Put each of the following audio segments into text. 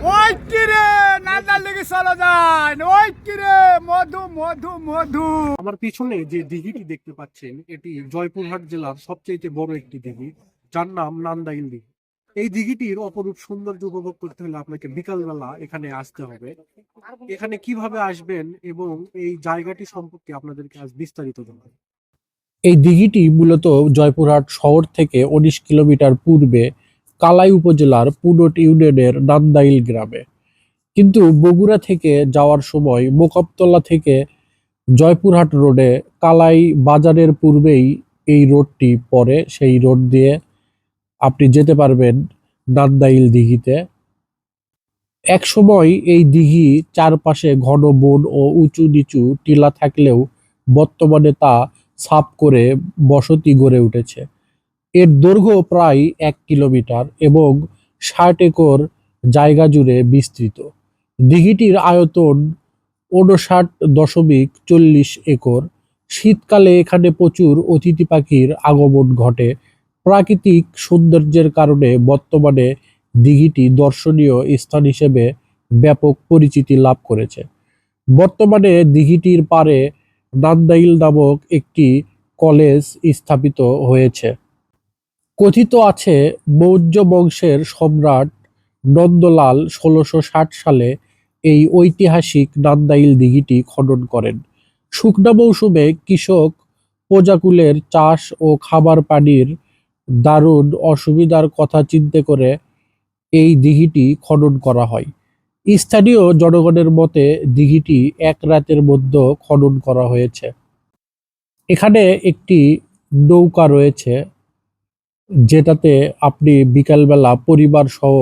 ওই কিরে নাদার লেগে চলে যায়। ওই কিরে মধু মধু মধু। আমার পিছনে যে দিঘিটি দেখতে পাচ্ছেন এটি জয়পুরহাট জেলার সবচেয়ে বড় একটি দিঘি। যার নাম নান্দাইল দিঘি। এই দিঘিটির অপরূপ সৌন্দর্য উপভোগ করতে হলে আপনাকে বিকালবেলা এখানে আসতে হবে। এখানে কীভাবে আসবেন এবং এই জায়গাটি সম্পর্কে আপনাদেরকে আজ বিস্তারিত জানাব। এই দিঘিটি মূলত জয়পুরহাট শহর থেকে উনিশ কিলোমিটার পূর্বে কালাই উপজেলার পুনট ইউনিয়নের নান্দাইল গ্রামে। কিন্তু বগুড়া থেকে যাওয়ার সময় মোকাবতলা থেকে জয়পুরহাট রোডে কালাই বাজারের পূর্বেই এই রোডটি পড়ে। সেই রোড দিয়ে আপনি যেতে পারবেন নান্দাইল দিঘিতে। এক সময় এই দিঘি চারপাশে ঘন বন ও উঁচু নিচু টিলা থাকলেও বর্তমানে তা সাফ করে বসতি গড়ে উঠেছে। এর দৈর্ঘ্য প্রায় এক কিলোমিটার এবং ষাট একর জায়গা জুড়ে বিস্তৃত। দিঘিটির আয়তন ঊনষাট দশমিক চল্লিশ একর। শীতকালে এখানে প্রচুর অতিথি পাখির আগমন ঘটে। প্রাকৃতিক সৌন্দর্যের কারণে বর্তমানে দিঘিটি দর্শনীয় স্থান হিসেবে ব্যাপক পরিচিতি লাভ করেছে। বর্তমানে দিঘিটির পারে নান্দাইল নামক একটি কলেজ স্থাপিত হয়েছে। কথিত আছে মৌর্য বংশের সম্রাট নন্দলাল ষোলোশো ষাট সালে এই ঐতিহাসিক নান্দাইল দিঘিটি খনন করেন। শুকনা মৌসুমে কৃষক প্রজাকুলের চাষ ও খাবার পানির দারুণ অসুবিধার কথা চিন্তা করে এই দিঘিটি খনন করা হয়। স্থানীয় জনগণের মতে দিঘিটি এক রাতের মধ্যে খনন করা হয়েছে। এখানে একটি নৌকা রয়েছে যেটাতে আপনি বিকালবেলা পরিবার সহ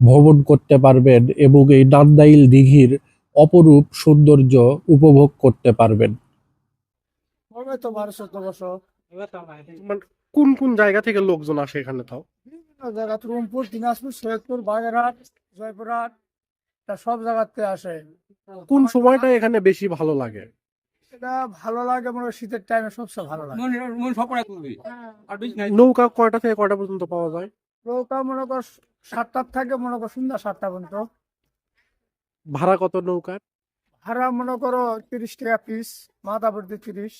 ভ্রমণ করতে পারবেন এবং এই নান্দাইল দিঘির অপরূপ সৌন্দর্য উপভোগ করতে পারবেন। মানে কোন কোন জায়গা থেকে লোকজন আসে এখানে তাও? জায়গা রুমপুর দিনাজপুর সৈয়দপুর বাগেরহাট জয়পুরহাট সব জায়গাতে আসে। কোন সময়টা এখানে বেশি ভালো লাগে? এটা ভালো লাগে মনে হয় শীতের টাইমে সবচেয়ে ভালো লাগে। নৌকা কয়টা থেকে কয়টা পর্যন্ত পাওয়া যায়? নৌকা মনে কর সাতটার থাকে মনে কর সন্ধ্যা সাতটা পর্যন্ত। ভাড়া কত নৌকার? ভাড়া মনে করো তিরিশ টাকা পিস মাথা ভর্তি তিরিশ।